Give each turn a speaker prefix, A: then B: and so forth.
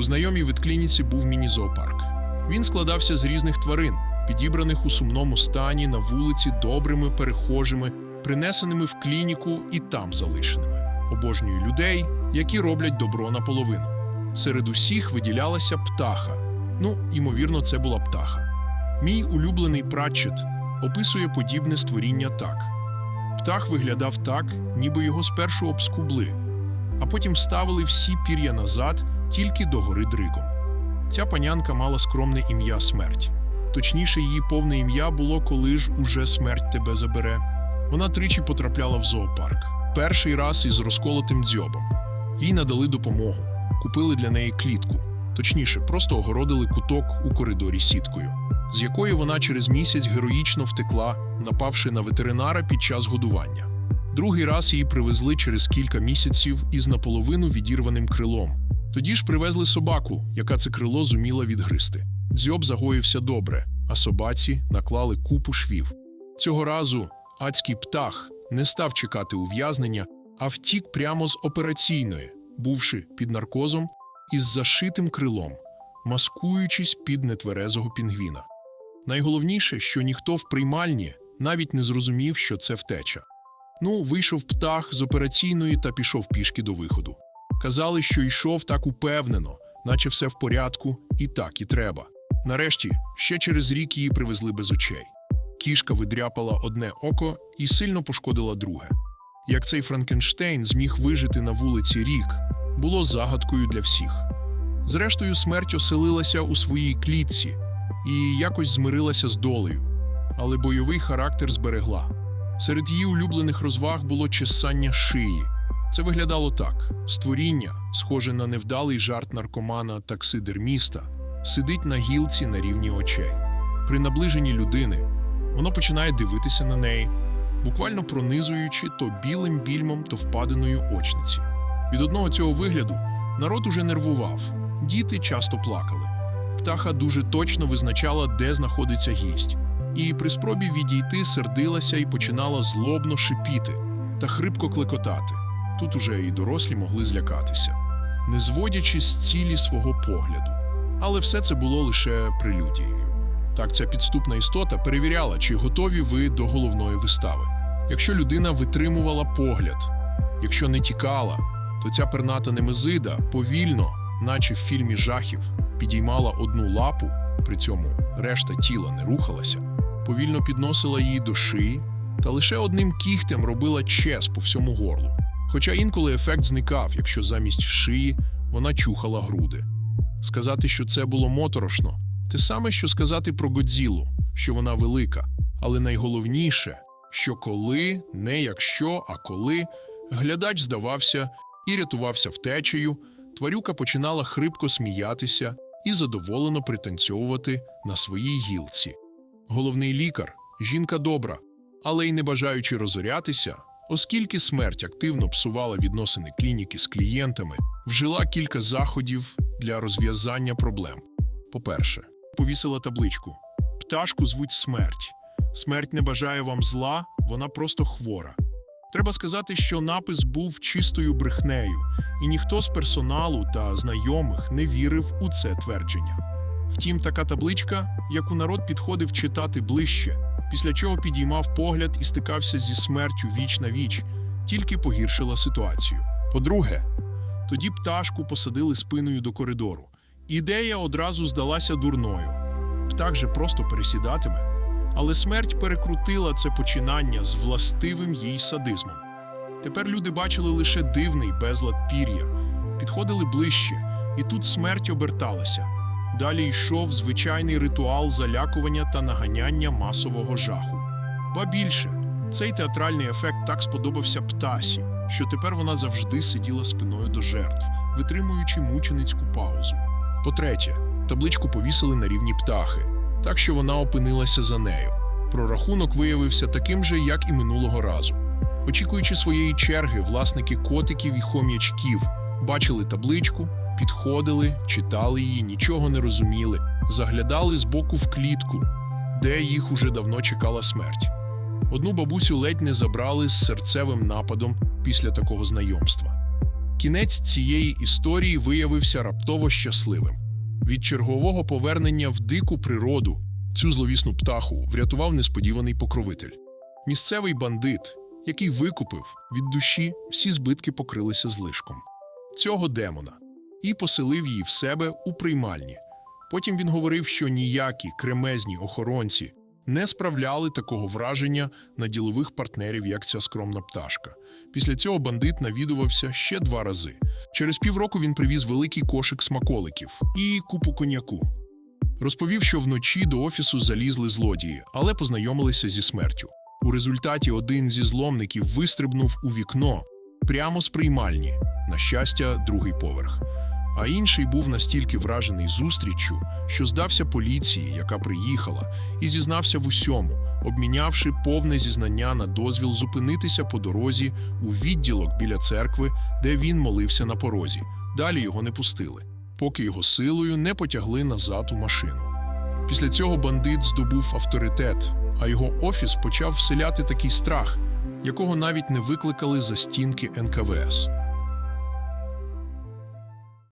A: У знайомій ветклініці був міні-зоопарк. Він складався з різних тварин, підібраних у сумному стані на вулиці добрими перехожими, принесеними в клініку і там залишеними. Обожнюю людей, які роблять добро наполовину. Серед усіх виділялася птаха. Ну, ймовірно, це була птаха. Мій улюблений Пратчет описує подібне створіння так: птах виглядав так, ніби його спершу обскубли, а потім вставили всі пір'я назад тільки до гори дригом. Ця панянка мала скромне ім'я смерть. Точніше, її повне ім'я було коли ж уже смерть тебе забере. Вона тричі потрапляла в зоопарк. Перший раз із розколотим дзьобом. Їй надали допомогу, купили для неї клітку. Точніше, просто огородили куток у коридорі сіткою, з якої вона через місяць героїчно втекла, напавши на ветеринара під час годування. Другий раз її привезли через кілька місяців із наполовину відірваним крилом. Тоді ж привезли собаку, яка це крило зуміла відгризти. Дзьоб загоївся добре, а собаці наклали купу швів. Цього разу адський птах не став чекати ув'язнення, а втік прямо з операційної, бувши під наркозом із зашитим крилом, маскуючись під нетверезого пінгвіна. Найголовніше, що ніхто в приймальні навіть не зрозумів, що це втеча. Ну, вийшов птах з операційної та пішов пішки до виходу. Казали, що йшов так упевнено, наче все в порядку, і так і треба. Нарешті, ще через рік її привезли без очей. Кішка видряпала одне око і сильно пошкодила друге. Як цей Франкенштейн зміг вижити на вулиці рік, було загадкою для всіх. Зрештою, смерть оселилася у своїй клітці і якось змирилася з долею, але бойовий характер зберегла. Серед її улюблених розваг було чесання шиї. Це виглядало так: створіння, схоже на невдалий жарт наркомана таксидерміста, сидить на гілці на рівні очей. При наближенні людини воно починає дивитися на неї, буквально пронизуючи то білим більмом, то впаденою очниці. Від одного цього вигляду народ уже нервував, діти часто плакали. Птаха дуже точно визначала, де знаходиться гість, і при спробі відійти сердилася і починала злобно шипіти та хрипко клекотати. Тут уже і дорослі могли злякатися, не зводячи з цілі свого погляду. Але все це було лише прелюдією. Так, ця підступна істота перевіряла, чи готові ви до головної вистави. Якщо людина витримувала погляд, якщо не тікала, то ця перната немезида повільно, наче в фільмі жахів, підіймала одну лапу, при цьому решта тіла не рухалася, повільно підносила її до шиї та лише одним кігтем робила чес по всьому горлу. Хоча інколи ефект зникав, якщо замість шиї вона чухала груди. Сказати, що це було моторошно, те саме, що сказати про Годзілу, що вона велика, але найголовніше, що коли, не якщо, а коли, глядач здавався і рятувався втечею, тварюка починала хрипко сміятися і задоволено пританцьовувати на своїй гілці. Головний лікар жінка добра, але й не бажаючи розорятися, оскільки смерть активно псувала відносини клініки з клієнтами, вжила кілька заходів для розв'язання проблем. По-перше, повісила табличку: Пташку звуть смерть. Смерть не бажає вам зла, вона просто хвора. Треба сказати, що напис був чистою брехнею, і ніхто з персоналу та знайомих не вірив у це твердження. Втім, така табличка, яку народ підходив читати ближче, після чого підіймав погляд і стикався зі смертю віч на віч, тільки погіршила ситуацію. По-друге, тоді пташку посадили спиною до коридору. Ідея одразу здалася дурною. Птах же просто пересідатиме. Але смерть перекрутила це починання з властивим їй садизмом. Тепер люди бачили лише дивний безлад пір'я, підходили ближче, і тут смерть оберталася. Далі йшов звичайний ритуал залякування та наганяння масового жаху. Ба більше, цей театральний ефект так сподобався птасі, що тепер вона завжди сиділа спиною до жертв, витримуючи мученицьку паузу. По-третє, табличку повісили на рівні птахи, так що вона опинилася за нею. Прорахунок виявився таким же, як і минулого разу. Очікуючи своєї черги, власники котиків і хом'ячків бачили табличку, підходили, читали її, нічого не розуміли, заглядали збоку в клітку, де їх уже давно чекала смерть. Одну бабусю ледь не забрали з серцевим нападом після такого знайомства. Кінець цієї історії виявився раптово щасливим. Від чергового повернення в дику природу цю зловісну птаху врятував несподіваний покровитель. Місцевий бандит, який викупив від душі всі збитки покрилися злишком цього демона і поселив її в себе у приймальні. Потім він говорив, що ніякі кремезні охоронці не справляли такого враження на ділових партнерів, як ця скромна пташка. Після цього бандит навідувався ще два рази. Через півроку він привіз великий кошик смаколиків і купу коньяку. Розповів, що вночі до офісу залізли злодії, але познайомилися зі смертю. У результаті один зі зломників вистрибнув у вікно прямо з приймальні, на щастя, другий поверх. А інший був настільки вражений зустріччю, що здався поліції, яка приїхала, і зізнався в усьому, обмінявши повне зізнання на дозвіл зупинитися по дорозі у відділок біля церкви, де він молився на порозі. Далі його не пустили, поки його силою не потягли назад у машину. Після цього бандит здобув авторитет, а його офіс почав вселяти такий страх, якого навіть не викликали за стінки НКВС.